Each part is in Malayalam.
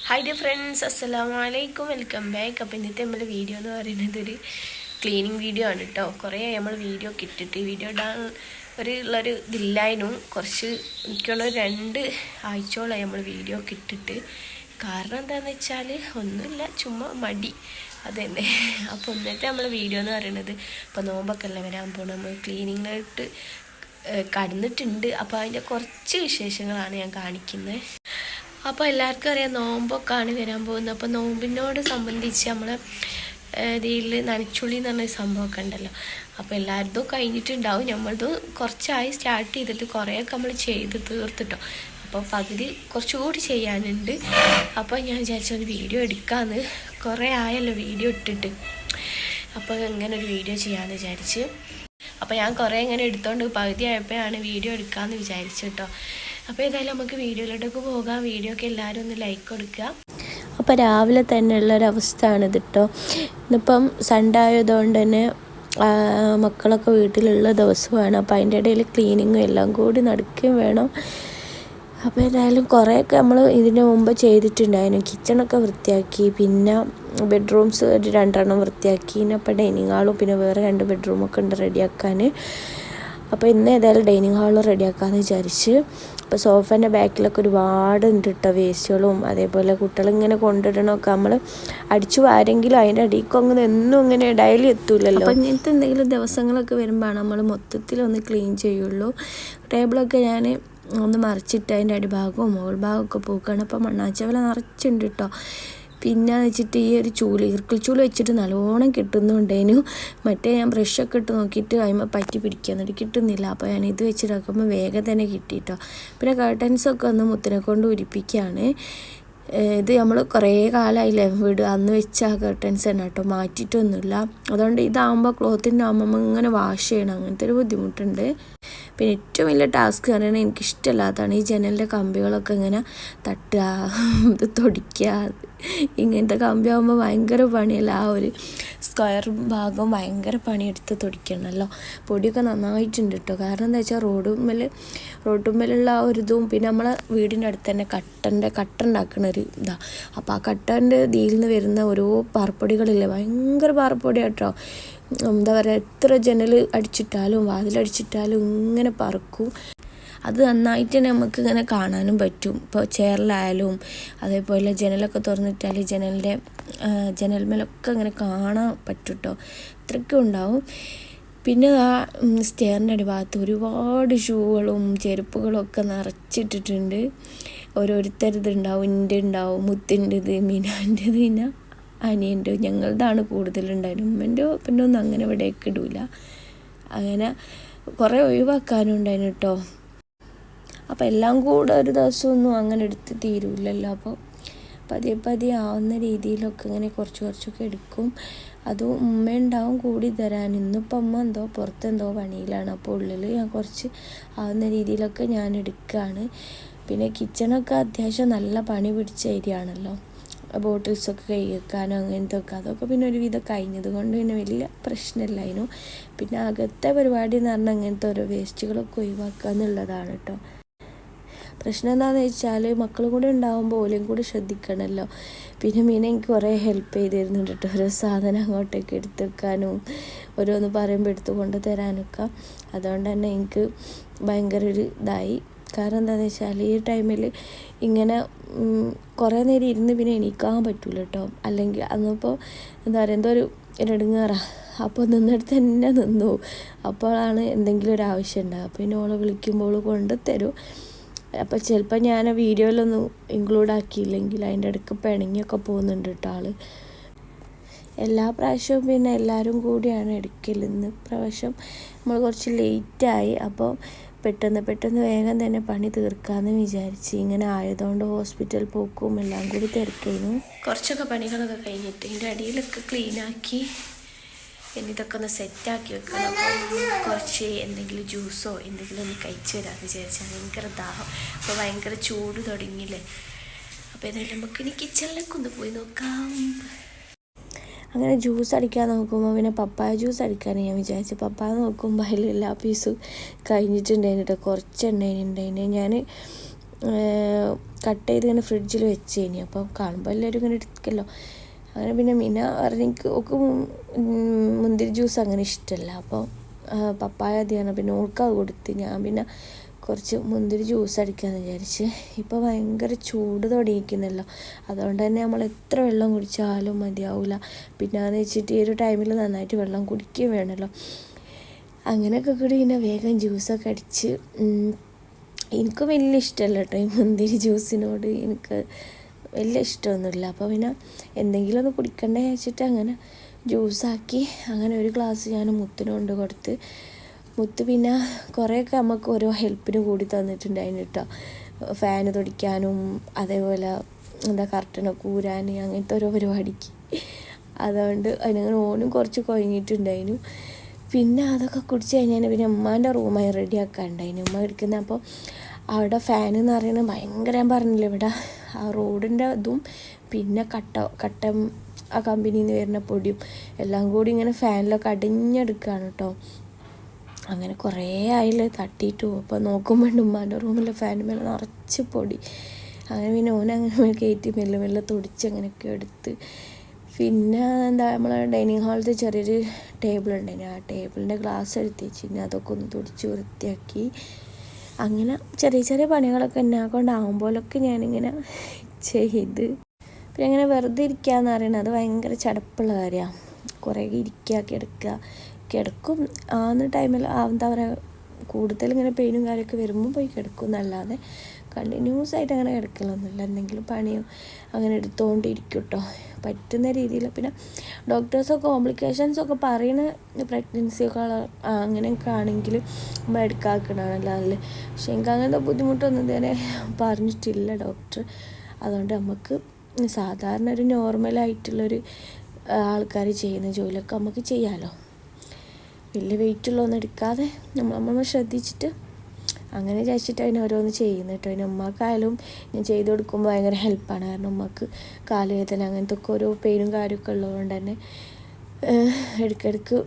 ഹായ് ഡിയർ ഫ്രണ്ട്സ് അസ്സലാമു അലൈക്കും വെൽക്കം ബാക്ക് അപ്പോൾ ഇന്നത്തെ നമ്മുടെ വീഡിയോ എന്ന് പറയുന്നത് ഒരു ക്ലീനിങ് വീഡിയോ ആണ് കേട്ടോ കുറേ നമ്മൾ വീഡിയോ കിട്ടിട്ട് വീഡിയോ ഇടാൻ ഒരു ഉള്ളൊരു ഇതില്ലായിരുന്നു. കുറച്ച് എനിക്കുള്ള രണ്ട് ആഴ്ചയോളമായി നമ്മൾ വീഡിയോ കിട്ടിട്ട് കാരണം എന്താണെന്ന് വെച്ചാൽ ഒന്നുമില്ല ചുമ്മാ മടി. അതന്നെ. അപ്പോൾ ഇന്നത്തെ നമ്മൾ വീഡിയോ എന്ന് പറയുന്നത് ഇപ്പോൾ നോമ്പൊക്കെ അല്ലേ വരാൻ പോകണം നമ്മൾ ക്ലീനിങ്ങിനായിട്ട് കടന്നിട്ടുണ്ട്. അപ്പോൾ അതിന്റെ കുറച്ച് വിശേഷങ്ങളാണ് ഞാൻ കാണിക്കുന്നത് അപ്പോൾ എല്ലാവർക്കും അറിയാം നോമ്പൊക്കെയാണ് വരാൻ പോകുന്നത്. അപ്പോൾ നോമ്പിനോട് സംബന്ധിച്ച് നമ്മൾ ഇതിൽ നനച്ചുള്ളി എന്ന് പറഞ്ഞ സംഭവമൊക്കെ ഉണ്ടല്ലോ. അപ്പോൾ എല്ലാവരുടെയും കഴിഞ്ഞിട്ടുണ്ടാവും. നമ്മളത് കുറച്ചായി സ്റ്റാർട്ട് ചെയ്തിട്ട് കുറേയൊക്കെ നമ്മൾ ചെയ്ത് തീർത്തിട്ടോ. അപ്പോൾ പകുതി കുറച്ചുകൂടി ചെയ്യാനുണ്ട്. അപ്പോൾ ഞാൻ വിചാരിച്ചൊരു വീഡിയോ എടുക്കാമെന്ന് കുറേ ആയല്ലോ വീഡിയോ ഇട്ടിട്ട്. അപ്പോൾ ഇങ്ങനെ ഒരു വീഡിയോ ചെയ്യാമെന്ന് വിചാരിച്ച്. അപ്പോൾ ഞാൻ കുറേ ഇങ്ങനെ എടുത്തോണ്ട് പകുതി ആയപ്പോഴാണ് വീഡിയോ എടുക്കാമെന്ന് വിചാരിച്ചു കേട്ടോ. അപ്പോൾ ഏതായാലും നമുക്ക് വീഡിയോയിലോട്ടൊക്കെ പോകാം. വീഡിയോ ഒക്കെ എല്ലാവരും ഒന്ന് ലൈക്ക് കൊടുക്കുക. അപ്പോൾ രാവിലെ തന്നെ ഒരവസ്ഥയാണ് ഇത് കേട്ടോ ഇന്നിപ്പം സൺഡേ ആയതുകൊണ്ട് തന്നെ മക്കളൊക്കെ വീട്ടിലുള്ള ദിവസമാണ്. അപ്പോൾ അതിന്റെ ഇടയിൽ ക്ലീനിങ്ങും എല്ലാം കൂടി നടക്കുകയും വേണം. അപ്പോൾ ഏതായാലും കുറേയൊക്കെ നമ്മൾ ഇതിന് മുമ്പ് ചെയ്തിട്ടുണ്ടായിരുന്നു. കിച്ചണൊക്കെ വൃത്തിയാക്കി പിന്നെ ബെഡ്റൂംസ് ഒരു രണ്ടെണ്ണം വൃത്തിയാക്കി പിന്നെ അപ്പോൾ ഡൈനിങ് ഹാളും പിന്നെ വേറെ രണ്ട് ബെഡ്റൂമൊക്കെ ഉണ്ട് റെഡിയാക്കാൻ അപ്പോൾ ഇന്ന് ഏതായാലും ഡൈനിങ് ഹാൾ റെഡിയാക്കാമെന്ന് വിചാരിച്ച് അപ്പോൾ സോഫേന്റെ ബാക്കിലൊക്കെ ഒരുപാട് ഉണ്ട് കേട്ടോ വേസ്റ്റുകളും അതേപോലെ കുട്ടികളിങ്ങനെ കൊണ്ടിടണമൊക്കെ നമ്മൾ അടിച്ചു വാരെങ്കിലും അതിന്റെ അടിക്കൊന്നും എന്നും ഇങ്ങനെ ഡയലി എത്തൂലല്ലോ. അപ്പോൾ ഇങ്ങനത്തെ എന്തെങ്കിലും ദിവസങ്ങളൊക്കെ വരുമ്പോഴാണ് നമ്മൾ മൊത്തത്തിൽ ഒന്ന് ക്ലീൻ ചെയ്യുള്ളൂ. ടേബിളൊക്കെ ഞാൻ ഒന്ന് മറിച്ചിട്ട് അതിന്റെ അടിഭാഗവും മുകൾ ഭാഗമൊക്കെ പോക്കുകയാണ് അപ്പോൾ മണ്ണാച്ചവല നിറച്ചുണ്ട് കേട്ടോ പിന്നെ വെച്ചിട്ട് ഈ ഒരു ചൂൽ ഇർക്കിൾ ചൂൽ വെച്ചിട്ട് നല്ലോണം കിട്ടുന്നുണ്ടേനു. മറ്റേ ഞാൻ ബ്രഷൊക്കെ ഇട്ട് നോക്കിയിട്ട് അതിമ പറ്റി പിടിക്കുക എന്നിട്ട് കിട്ടുന്നില്ല. അപ്പോൾ ഞാൻ ഇത് വെച്ചിട്ടാക്കുമ്പോൾ വേഗം തന്നെ കിട്ടിയിട്ടോ പിന്നെ കർട്ടൻസൊക്കെ ഒന്ന് മുത്തിനെ കൊണ്ട് ഉരിപ്പിക്കുകയാണ് ഇത് നമ്മൾ കുറേ കാലമായില്ലേ വീട് അന്ന് വെച്ച ആ കർട്ടൻസ് തന്നെ കേട്ടോ. മാറ്റിയിട്ടൊന്നുമില്ല. അതുകൊണ്ട് ഇതാകുമ്പോൾ ക്ലോത്തിന്റെ ആകുമ്പോൾ ഇങ്ങനെ വാഷ് ചെയ്യണം. അങ്ങനത്തെ ഒരു ബുദ്ധിമുട്ടുണ്ട്. പിന്നെ ഏറ്റവും വലിയ ടാസ്ക് പറയുന്നത് എനിക്കിഷ്ടമല്ലാത്തതാണ് ഈ ജനലിന്റെ കമ്പികളൊക്കെ ഇങ്ങനെ തട്ടുക ഇത് തൊടിക്കുക ഇങ്ങനത്തെ കമ്പി ആകുമ്പോൾ ഭയങ്കര പണിയല്ല? ആ ഒരു സ്ക്വയർ ഭാഗം ഭയങ്കര പണിയെടുത്ത് തുടിക്കണമല്ലോ പൊടിയൊക്കെ നന്നായിട്ടുണ്ട് കേട്ടോ കാരണം എന്താ വെച്ചാൽ റോഡുമ്മൽ റോഡുമ്മലുള്ള ആ ഒരു ഇതും പിന്നെ നമ്മളെ വീടിന്റെ അടുത്ത് തന്നെ കട്ടന്റെ കട്ട ഉണ്ടാക്കുന്ന ഒരു ഇതാ. അപ്പോൾ ആ കട്ടന്റെ ഇതിൽ നിന്ന് വരുന്ന ഓരോ പാർപ്പൊടികളില്ലേ? ഭയങ്കര പാർപ്പൊടി കേട്ടോ എന്താ പറയുക എത്ര ജനൽ അടിച്ചിട്ടാലും വാതിലടിച്ചിട്ടാലും ഇങ്ങനെ പറക്കും. അത് നന്നായിട്ട് തന്നെ നമുക്ക് ഇങ്ങനെ കാണാനും പറ്റും. ഇപ്പോൾ ചെയറിലായാലും അതേപോലെ ജനലൊക്കെ തുറന്നിട്ടാൽ ജനലിന്റെ ജനൽമേലൊക്കെ ഇങ്ങനെ കാണാൻ പറ്റും കേട്ടോ ഇത്രയ്ക്കും ഉണ്ടാവും. പിന്നെ ആ സ്റ്റെയറിന്റെ അടിഭാഗത്ത് ഒരുപാട് ഷൂകളും ചെരുപ്പുകളും ഒക്കെ നിറച്ചിട്ടിട്ടുണ്ട്. ഓരോരുത്തരത് ഉണ്ടാവും എന്റെ ഉണ്ടാവും മുത്തിന്റെത് മീനാന്റെത് പിന്നെ അനിയന്റെ ഞങ്ങളതാണ് കൂടുതലുണ്ടായിരുന്നു ഉമ്മന്റെ പിന്നെ ഒന്നും അങ്ങനെ ഇവിടേക്ക് ഇടൂല. അങ്ങനെ കുറേ ഒഴിവാക്കാനും ഉണ്ടായിരുന്നു കേട്ടോ. അപ്പോൾ എല്ലാം കൂടെ ഒരു ദിവസമൊന്നും അങ്ങനെ എടുത്ത് തീരൂലല്ലോ. അപ്പോൾ പതിയെ പതിയെ ആവുന്ന രീതിയിലൊക്കെ ഇങ്ങനെ കുറച്ച് കുറച്ചൊക്കെ എടുക്കും. അതും ഉമ്മ ഉണ്ടാവും കൂടി തരാൻ. ഇന്നിപ്പോൾ അമ്മ എന്തോ പുറത്തെന്തോ പണിയിലാണ്. അപ്പോൾ ഉള്ളിൽ ഞാൻ കുറച്ച് ആവുന്ന രീതിയിലൊക്കെ ഞാൻ എടുക്കുകയാണ്. പിന്നെ കിച്ചണൊക്കെ അത്യാവശ്യം നല്ല പണി പിടിച്ച ഏരിയ ആണല്ലോ. ബോട്ടിൽസൊക്കെ കൈ വെക്കാനോ അങ്ങനത്തെ ഒക്കെ അതൊക്കെ പിന്നെ ഒരുവിധം കഴിഞ്ഞത് കൊണ്ട് പിന്നെ വലിയ പ്രശ്നമില്ലായിരുന്നു. പിന്നെ അകത്തെ പരിപാടി എന്ന് പറഞ്ഞാൽ അങ്ങനത്തെ ഓരോ വേസ്റ്റുകളൊക്കെ ഒഴിവാക്കുക എന്നുള്ളതാണ് കേട്ടോ പ്രശ്നം എന്താണെന്ന് വെച്ചാൽ മക്കളും കൂടെ ഉണ്ടാകുമ്പോൾ ഓലയും കൂടി ശ്രദ്ധിക്കണമല്ലോ പിന്നെ മീനെ എനിക്ക് കുറേ ഹെൽപ്പ് ചെയ്തിരുന്നുണ്ട് കേട്ടോ ഓരോ സാധനം അങ്ങോട്ടേക്ക് എടുത്തു വെക്കാനും ഓരോന്ന് പറയുമ്പോൾ എടുത്തു തരാനൊക്കെ. അതുകൊണ്ട് തന്നെ എനിക്ക് ഭയങ്കര ഒരു ഇതായി. കാരണം എന്താണെന്ന് വെച്ചാൽ ഈ ടൈമിൽ ഇങ്ങനെ കുറേ നേരം ഇരുന്ന് പിന്നെ എണീക്കാൻ പറ്റൂല കേട്ടോ അല്ലെങ്കിൽ അന്നിപ്പോൾ എന്താ പറയുക എന്തോ ഒരു ഇരടുങ്ങാറാ അപ്പോൾ നിന്നിടത്ത് തന്നെ നിന്നു. അപ്പോഴാണ് എന്തെങ്കിലും ഒരു ആവശ്യം ഉണ്ടാകുക പിന്നെ ഓളെ വിളിക്കുമ്പോൾ കൊണ്ട് തരും അപ്പോൾ ചിലപ്പോൾ ഞാൻ വീഡിയോയിലൊന്നും ഇൻക്ലൂഡ് ആക്കിയില്ലെങ്കിൽ അതിന്റെ ഇടയ്ക്ക് പിണങ്ങിയൊക്കെ പോകുന്നുണ്ട് കേട്ടോ ആൾ എല്ലാ പ്രാവശ്യവും പിന്നെ എല്ലാവരും കൂടിയാണ് എടുക്കൽ ഇന്ന് പ്രാവശ്യം നമ്മൾ കുറച്ച് ലേറ്റായി അപ്പോൾ പെട്ടെന്ന് പെട്ടെന്ന് വേഗം തന്നെ പണി തീർക്കാമെന്ന് വിചാരിച്ച് ഇങ്ങനെ ആയതുകൊണ്ട് ഹോസ്പിറ്റൽ പോക്കും എല്ലാം കൂടി തിരക്കായിരുന്നു കുറച്ചൊക്കെ പണികളൊക്കെ കഴിഞ്ഞിട്ട് ഇതിന്റെ അടിയിലൊക്കെ ക്ലീനാക്കി ഇനി ഇതൊക്കെ ഒന്ന് സെറ്റാക്കി വെക്കണം. കുറച്ച് എന്തെങ്കിലും ജ്യൂസോ എന്തെങ്കിലും ഒന്ന് കഴിച്ചു തരാമെന്ന് വിചാരിച്ചാൽ ഭയങ്കര ദാഹം. അപ്പോൾ ഭയങ്കര ചൂട് തുടങ്ങിയില്ലേ? അപ്പോൾ ഏതായാലും നമുക്ക് ഇനി കിച്ചണിലേക്ക് ഒന്ന് പോയി നോക്കാം. അങ്ങനെ ജ്യൂസ് അടിക്കാൻ നോക്കുമ്പോൾ പിന്നെ പപ്പായ ജ്യൂസ് അടിക്കാൻ ഞാൻ വിചാരിച്ചു. പപ്പായ നോക്കുമ്പോൾ അതിൽ എല്ലാ പീസും കഴിഞ്ഞിട്ടുണ്ടായിരുന്നു കേട്ടോ കുറച്ച് ഉണ്ടായിരുന്നു ഞാൻ കട്ട് ചെയ്ത് ഇങ്ങനെ ഫ്രിഡ്ജിൽ വെച്ച് കഴിഞ്ഞു അപ്പം കാണുമ്പോൾ എല്ലാവരും ഇങ്ങനെ എടുക്കല്ലോ. അങ്ങനെ പിന്നെ മിന പറഞ്ഞ എനിക്ക് ഒക്കെ മുന്തിരി ജ്യൂസ് അങ്ങനെ ഇഷ്ടമല്ല അപ്പോൾ പപ്പായ അതിയാണ് പിന്നെ ഓൾക്ക് കൊടുത്ത് ഞാൻ പിന്നെ കുറച്ച് മുന്തിരി ജ്യൂസ് അടിക്കാമെന്ന് വിചാരിച്ച്. ഇപ്പോൾ ഭയങ്കര ചൂട് തുടങ്ങിയിരിക്കുന്നല്ലോ. അതുകൊണ്ട് തന്നെ നമ്മൾ എത്ര വെള്ളം കുടിച്ചാലും മതിയാവില്ല പിന്നെ എന്ന് വെച്ചിട്ട് ഈ ഒരു ടൈമിൽ നന്നായിട്ട് വെള്ളം കുടിക്കുകയും വേണമല്ലോ അങ്ങനെയൊക്കെ കൂടി പിന്നെ വേഗം ജ്യൂസൊക്കെ അടിച്ച് എനിക്ക് വലിയ ഇഷ്ടമല്ല കേട്ടോ ഈ മുന്തിരി ജ്യൂസിനോട് എനിക്ക് വലിയ ഇഷ്ടമൊന്നുമില്ല. അപ്പോൾ പിന്നെ എന്തെങ്കിലും ഒന്ന് കുടിക്കണ്ടേ വെച്ചിട്ട് അങ്ങനെ ജ്യൂസാക്കി അങ്ങനെ ഒരു ഗ്ലാസ് ഞാൻ മുത്തിന് കൊണ്ട് കൊടുത്ത് മുത്ത് പിന്നെ കുറേയൊക്കെ നമുക്ക് ഓരോ ഹെൽപ്പിന് കൂടി തന്നിട്ടുണ്ടായിരുന്നു കേട്ടോ. ഫാന് തുടിക്കാനും അതേപോലെ എന്താ കർട്ടനൊക്കെ ഊരാൻ അങ്ങനത്തെ ഓരോ പരിപാടിക്ക്. അതുകൊണ്ട് അതിനങ്ങനെ ഓനും കുറച്ച് കുഴങ്ങിയിട്ടുണ്ടായിരുന്നു പിന്നെ അതൊക്കെ കുടിച്ച് കഴിഞ്ഞാൽ പിന്നെ ഉമ്മാന്റെ റൂമായി റെഡി ആക്കാണ്ടായിരുന്നു ഉമ്മ എടുക്കുന്ന അപ്പോൾ അവിടെ ഫാൻ എന്ന് പറയുന്നത് ഭയങ്കര ഞാൻ പറഞ്ഞില്ല ഇവിടെ ആ റോഡിന്റെ ഇതും പിന്നെ കട്ട കട്ട ആ കമ്പനിയിൽ നിന്ന് വരുന്ന പൊടിയും എല്ലാം കൂടി ഇങ്ങനെ ഫാനിലൊക്കെ അടിഞ്ഞെടുക്കുകയാണ് കേട്ടോ. അങ്ങനെ കുറേ ആയില്ലേ തട്ടിയിട്ടു. അപ്പോൾ നോക്കുമ്പോൾ ഉമ്മാന്റെ റൂമിലെ ഫാൻ മേലെ നിറച്ച് പൊടി. അങ്ങനെ പിന്നെ അങ്ങനെ കയറ്റി മെല്ലെ മെല്ലെ തൊടിച്ച് അങ്ങനെയൊക്കെ എടുത്ത്. പിന്നെ എന്താ നമ്മൾ ഡൈനിങ് ഹാളിലത്തെ ചെറിയൊരു ടേബിൾ ഉണ്ടായിരുന്നു ആ ടേബിളിന്റെ ഗ്ലാസ് എടുത്ത് വെച്ച് അതൊക്കെ ഒന്ന് തുടിച്ച് വൃത്തിയാക്കി. അങ്ങനെ ചെറിയ ചെറിയ പണികളൊക്കെ എന്നെ കൊണ്ടാകുമ്പോഴൊക്കെ ഞാനിങ്ങനെ ചെയ്ത്. പിന്നെ അങ്ങനെ വെറുതെ ഇരിക്കുക എന്ന് പറയുന്നത് അത് ഭയങ്കര ചടപ്പുള്ള കാര്യമാണ്. കുറേ ഇരിക്കുക കിടക്കുക കിടക്കും. ആവുന്ന ടൈമിൽ എന്താ പറയുക കൂടുതൽ ഇങ്ങനെ പെയിനും കാര്യമൊക്കെ വരുമ്പോൾ പോയി കിടക്കും. എന്നല്ലാതെ കണ്ടിന്യൂസ് ആയിട്ട് അങ്ങനെ കിടക്കലൊന്നുമില്ല. എന്തെങ്കിലും പണിയോ അങ്ങനെ എടുത്തുകൊണ്ടിരിക്കും കേട്ടോ പറ്റുന്ന രീതിയിൽ പിന്നെ ഡോക്ടേഴ്സൊക്കെ കോംപ്ലിക്കേഷൻസ് ഒക്കെ പറയുന്ന പ്രഗ്നൻസിയൊക്കെ അങ്ങനെയൊക്കെ ആണെങ്കിൽ നമ്മൾ എടുക്കാക്കണമല്ലോ അതിൽ പക്ഷെ എനിക്ക് അങ്ങനത്തെ ബുദ്ധിമുട്ടൊന്നും ഇതുവരെ പറഞ്ഞിട്ടില്ല ഡോക്ടർ അതുകൊണ്ട് നമുക്ക് സാധാരണ ഒരു നോർമലായിട്ടുള്ളൊരു ആൾക്കാർ ചെയ്യുന്ന ജോലിയൊക്കെ നമുക്ക് ചെയ്യാമല്ലോ വലിയ വെയിറ്റുള്ളതൊന്നും എടുക്കാതെ നമ്മൾ നമ്മൾ ശ്രദ്ധിച്ചിട്ട് അങ്ങനെ വിചാരിച്ചിട്ട് അതിന് ഓരോന്ന് ചെയ്യുന്നു കേട്ടോ. അതിന് ഉമ്മക്കായാലും ഞാൻ ചെയ്ത് കൊടുക്കുമ്പോൾ ഭയങ്കര ഹെൽപ്പാണ് കാരണം ഉമ്മക്ക് കാലുവേദന അങ്ങനത്തെ ഒക്കെ ഓരോ പെയിനും കാര്യമൊക്കെ ഉള്ളതുകൊണ്ട് തന്നെ ഇടയ്ക്കിടയ്ക്ക്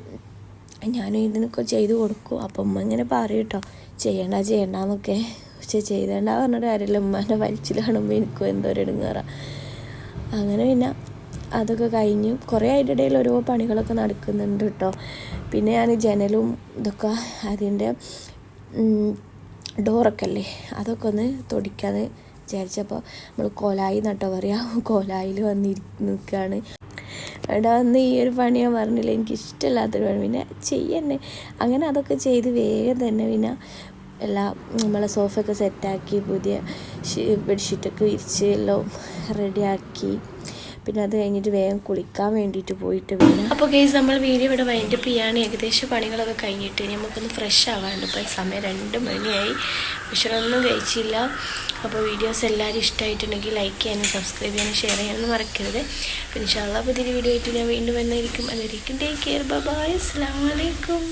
ഞാനും ഇതിനൊക്കെ ചെയ്ത് കൊടുക്കും. അപ്പം ഉമ്മ ഇങ്ങനെ പറയും കേട്ടോ ചെയ്യണ്ട ചെയ്യണ്ടെന്നൊക്കെ പക്ഷെ ചെയ്തേണ്ട പറഞ്ഞിട്ട് കാര്യമില്ല. ഉമ്മേന്റെ വലിച്ചിൽ കാണുമ്പോൾ എനിക്കും എന്തോ ഒരു അങ്ങനെ പിന്നെ അതൊക്കെ കഴിഞ്ഞ് കുറേ അതിന്റെ ഇടയിൽ ഓരോ പണികളൊക്കെ നടക്കുന്നുണ്ട് കേട്ടോ. പിന്നെ ഞാൻ ജനലും ഇതൊക്കെ അതിന്റെ ഡോറൊക്കെ അല്ലേ അതൊക്കെ ഒന്ന് തൊടിക്കാന്ന് വിചാരിച്ചപ്പോൾ നമ്മൾ കോലായി നട്ടോ പറയാം. കോലായിൽ വന്നിരി നിൽക്കുകയാണ് ഇവിടെ വന്ന് ഈ ഒരു പണി ഞാൻ പറഞ്ഞില്ല എനിക്ക് ഇഷ്ടമില്ലാത്തൊരു പണി. പിന്നെ ചെയ്യന്നെ. അങ്ങനെ അതൊക്കെ ചെയ്ത് വേഗം തന്നെ പിന്നെ എല്ലാ നമ്മളെ സോഫയൊക്കെ സെറ്റാക്കി പുതിയ ബെഡ്ഷീറ്റൊക്കെ വിരിച്ച് എല്ലാം റെഡിയാക്കി. പിന്നെ അത് കഴിഞ്ഞിട്ട് വേഗം കുളിക്കാൻ വേണ്ടിയിട്ട് പോയിട്ട് പിന്നെ അപ്പോൾ കേസ് നമ്മൾ വീഡിയോ ഇവിടെ വൈൻഡപ്പ് ചെയ്യാണ്. ഏകദേശം പണികളൊക്കെ കഴിഞ്ഞിട്ട് നമുക്കൊന്ന് ഫ്രഷ് ആവാണ്ട് ഇപ്പോൾ സമയം രണ്ട് മണിയായി. ഭക്ഷണമൊന്നും കഴിച്ചില്ല. അപ്പോൾ വീഡിയോസ് എല്ലാവരും ഇഷ്ടമായിട്ടുണ്ടെങ്കിൽ ലൈക്ക് ചെയ്യാനും സബ്സ്ക്രൈബ് ചെയ്യാനും ഷെയർ ചെയ്യാനൊന്നും മറക്കരുത്. പിന്നെ ഇൻഷാല്ല പുതിയൊരു വീഡിയോ ആയിട്ട് ഞാൻ വീണ്ടും വന്നായിരിക്കും അതായിരിക്കും ടേക്ക് കെയർ ബൈ അസ്സാം വലൈക്കും